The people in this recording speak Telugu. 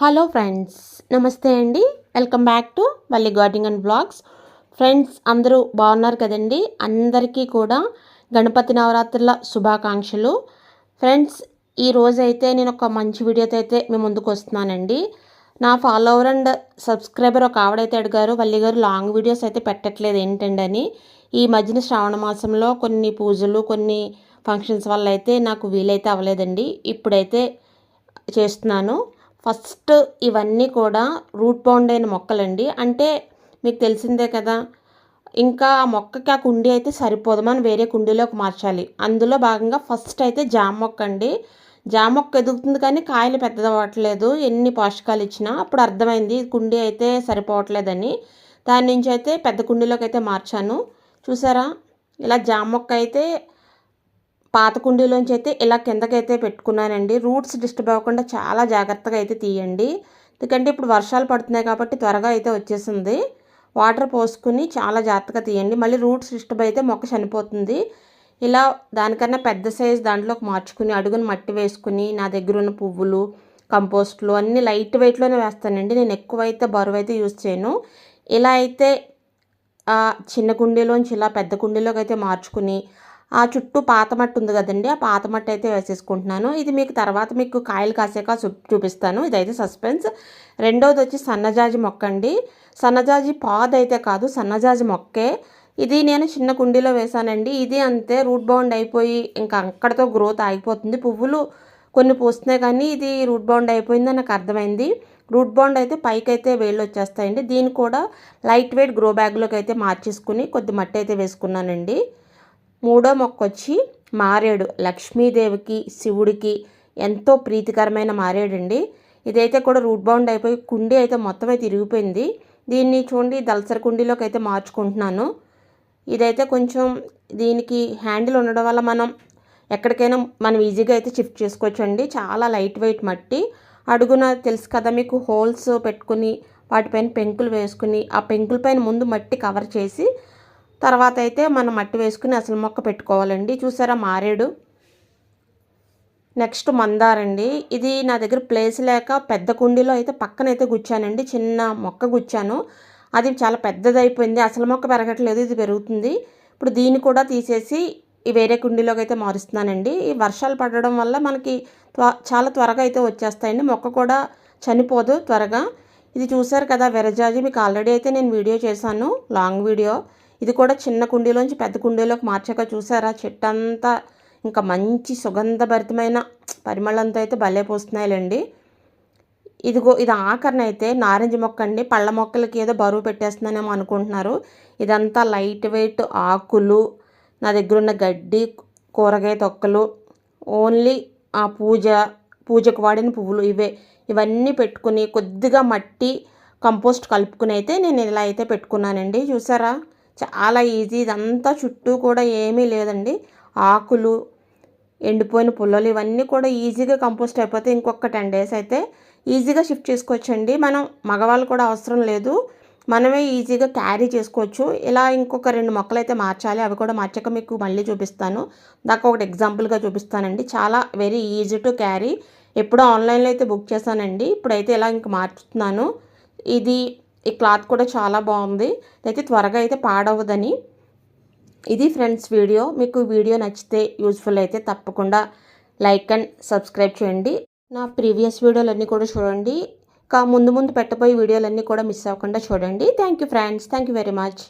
హలో ఫ్రెండ్స్ నమస్తే అండి. Welcome back to Valli gardening and vlogs friends అందరూ బాగున్నారు కదండి? అందరికీ కూడా గణపతి నవరాత్రుల శుభాకాంక్షలు. ఫ్రెండ్స్ ఈ రోజు అయితే నేను ఒక మంచి వీడియోతో అయితే మీ ముందుకు వస్తున్నానండి. నా ఫాలోవర్ అండ్ సబ్స్క్రైబర్ ఒక ఆవిడైతే అడిగారు వల్లి గారు లాంగ్ వీడియోస్ అయితే పెట్టట్లేదు ఏంటండి అని? ఈ మధ్యన శ్రావణ మాసంలో కొన్ని పూజలు కొన్ని ఫంక్షన్స్ వల్ల అయితే నాకు వీలైతే అవ్వలేదండి. ఇప్పుడైతే చేస్తున్నాను. ఫస్ట్ ఇవన్నీ కూడా రూట్ బౌండ్ అయిన మొక్కలండి. అంటే మీకు తెలిసిందే కదా ఇంకా ఆ మొక్కకి ఆ కుండీ అయితే సరిపోదు. మనం వేరే కుండీలోకి మార్చాలి. అందులో భాగంగా ఫస్ట్ అయితే జామ మొక్క అండి. జామ మొక్క ఎదుగుతుంది కానీ కాయలు పెద్దదవ్వట్లేదు. ఎన్ని పోషకాలు ఇచ్చినా అప్పుడు అర్థమైంది కుండీ అయితే సరిపోవట్లేదని. దాని నుంచి అయితే పెద్ద కుండీలోకి అయితే మార్చాను. చూసారా? ఇలా జామ మొక్క అయితే పాత కుండీలోంచి అయితే ఇలా కిందకైతే పెట్టుకున్నానండి. రూట్స్ డిస్టర్బ్ అవ్వకుండా చాలా జాగ్రత్తగా అయితే తీయండి. ఎందుకంటే ఇప్పుడు వర్షాలు పడుతున్నాయి కాబట్టి త్వరగా అయితే వచ్చేసింది. వాటర్ పోసుకుని చాలా జాగ్రత్తగా తీయండి. మళ్ళీ రూట్స్ డిస్టర్బ్ అయితే మొక్క చనిపోతుంది. ఇలా దానికన్నా పెద్ద సైజ్ దాంట్లోకి మార్చుకుని అడుగును మట్టి వేసుకుని నా దగ్గర ఉన్న పువ్వులు కంపోస్ట్లు అన్నీ లైట్ వెయిట్లోనే వేస్తానండి. నేను ఎక్కువైతే బరువు అయితే యూజ్ చేయను. ఇలా అయితే చిన్న కుండీలోంచి ఇలా పెద్ద కుండీలోకి అయితే మార్చుకుని ఆ చుట్టూ పాత మట్టి ఉంది కదండి ఆ పాత మట్టి అయితే వేసేసుకుంటున్నాను. ఇది మీకు తర్వాత మీకు కాయలు కాసాక చూపిస్తాను. ఇదైతే సస్పెన్స్. రెండవది వచ్చి సన్నజాజి మొక్క అండి. సన్నజాజి పాదైతే కాదు సన్నజాజి మొక్కే. ఇది నేను చిన్న కుండీలో వేసానండి. ఇది అంతే రూట్ బౌండ్ అయిపోయి ఇంకా అక్కడతో గ్రోత్ ఆగిపోతుంది. పువ్వులు కొన్ని పూస్తున్నాయి కానీ ఇది రూట్ బౌండ్ అయిపోయిందని నాకు అర్థమైంది. రూట్ బౌండ్ అయితే పైకి అయితే వేళ్ళు వచ్చేస్తాయండి. దీన్ని కూడా లైట్ వెయిట్ గ్రో బ్యాగ్లోకి అయితే మార్చేసుకుని కొద్ది మట్టి అయితే వేసుకున్నానండి. మూడో మొక్క వచ్చి మారేడు. లక్ష్మీదేవికి శివుడికి ఎంతో ప్రీతికరమైన మారేడండి. ఇదైతే కూడా రూట్ బౌండ్ అయిపోయి కుండీ అయితే మొత్తం అయితే ఇరిగిపోయింది. దీన్ని చూడండి దళసరి కుండీలోకి అయితే మార్చుకుంటున్నాను. ఇదైతే కొంచెం దీనికి హ్యాండిల్ ఉండడం వల్ల మనం ఎక్కడికైనా మనం ఈజీగా అయితే షిఫ్ట్ చేసుకోవచ్చు అండి చాలా లైట్ వెయిట్ మట్టి. అడుగున తెలుసు కదా మీకు హోల్స్ పెట్టుకుని వాటిపైన పెంకులు వేసుకుని ఆ పెంకులపైన ముందు మట్టి కవర్ చేసి తర్వాత అయితే మనం మట్టి వేసుకుని అసలు మొక్క పెట్టుకోవాలండి. చూసారా మారేడు? నెక్స్ట్ మందారండి ఇది నా దగ్గర ప్లేస్ లేక పెద్ద కుండీలో అయితే పక్కన అయితే గుచ్చానండి. చిన్న మొక్క గుచ్చాను. అది చాలా పెద్దది అయిపోయింది అసలు మొక్క పెరగట్లేదు ఇది పెరుగుతుంది. ఇప్పుడు దీన్ని కూడా తీసేసి వేరే కుండీలోకి అయితే మారుస్తున్నానండి. ఈ వర్షాలు పడడం వల్ల మనకి చాలా త్వరగా అయితే వచ్చేస్తాయండి. మొక్క కూడా చనిపోదు త్వరగా. ఇది చూసారు కదా విరజాజి. మీకు ఆల్రెడీ అయితే నేను వీడియో చేశాను. Long video. ఇది కూడా చిన్న కుండీలోంచి పెద్ద కుండీలోకి మార్చాక చూసారా? చెట్టు అంతా ఇంకా మంచి సుగంధభరితమైన పరిమళంతో అయితే భలే పోస్తున్నాయిలండి. ఇదిగో ఇది ఆఖరణ అయితే నారింజ మొక్క అండి. పళ్ళ మొక్కలకి ఏదో బరువు పెట్టేస్తున్నానేమో అనుకుంటున్నారు. ఇదంతా లైట్ వెయిట్ ఆకులు నా దగ్గర ఉన్న గడ్డి కూరగాయ తొక్కలు ఓన్లీ ఆ పూజ పూజకు వాడిన పువ్వులు ఇవే. ఇవన్నీ పెట్టుకుని కొద్దిగా మట్టి కంపోస్ట్ కలుపుకుని అయితే నేను ఇలా అయితే పెట్టుకున్నానండి. చూసారా? చాలా ఈజీ. ఇదంతా చుట్టూ కూడా ఏమీ లేదండి. ఆకులు ఎండిపోయిన పుల్లలు ఇవన్నీ కూడా ఈజీగా కంపోస్ట్ అయిపోతే ఇంకొక టెన్ డేస్ అయితే ఈజీగా షిఫ్ట్ చేసుకోవచ్చండి. మనం మగవాళ్ళు కూడా అవసరం లేదు. మనమే ఈజీగా క్యారీ చేసుకోవచ్చు. ఇలా ఇంకొక రెండు మొక్కలు అయితే మార్చాలి. అవి కూడా మార్చాక మీకు మళ్ళీ చూపిస్తాను. దాకా ఒకటి ఎగ్జాంపుల్గా చూపిస్తానండి. చాలా వెరీ ఈజీ టు క్యారీ ఎప్పుడో ఆన్లైన్లో అయితే బుక్ చేశానండి. ఇప్పుడైతే ఇలా ఇంక మార్చుతున్నాను. ఇది ఈ క్లాత్ కూడా చాలా బాగుంది. అయితే త్వరగా అయితే పాడవదని. ఇది ఫ్రెండ్స్ వీడియో. మీకు వీడియో నచ్చితే యూజ్ఫుల్ అయితే తప్పకుండా లైక్ అండ్ సబ్స్క్రైబ్ చేయండి. నా ప్రీవియస్ వీడియోలన్నీ కూడా చూడండి. ఇంకా ముందు ముందు పెట్టబోయే వీడియోలన్నీ కూడా మిస్ అవ్వకుండా చూడండి. Thank you friends. Thank you very much.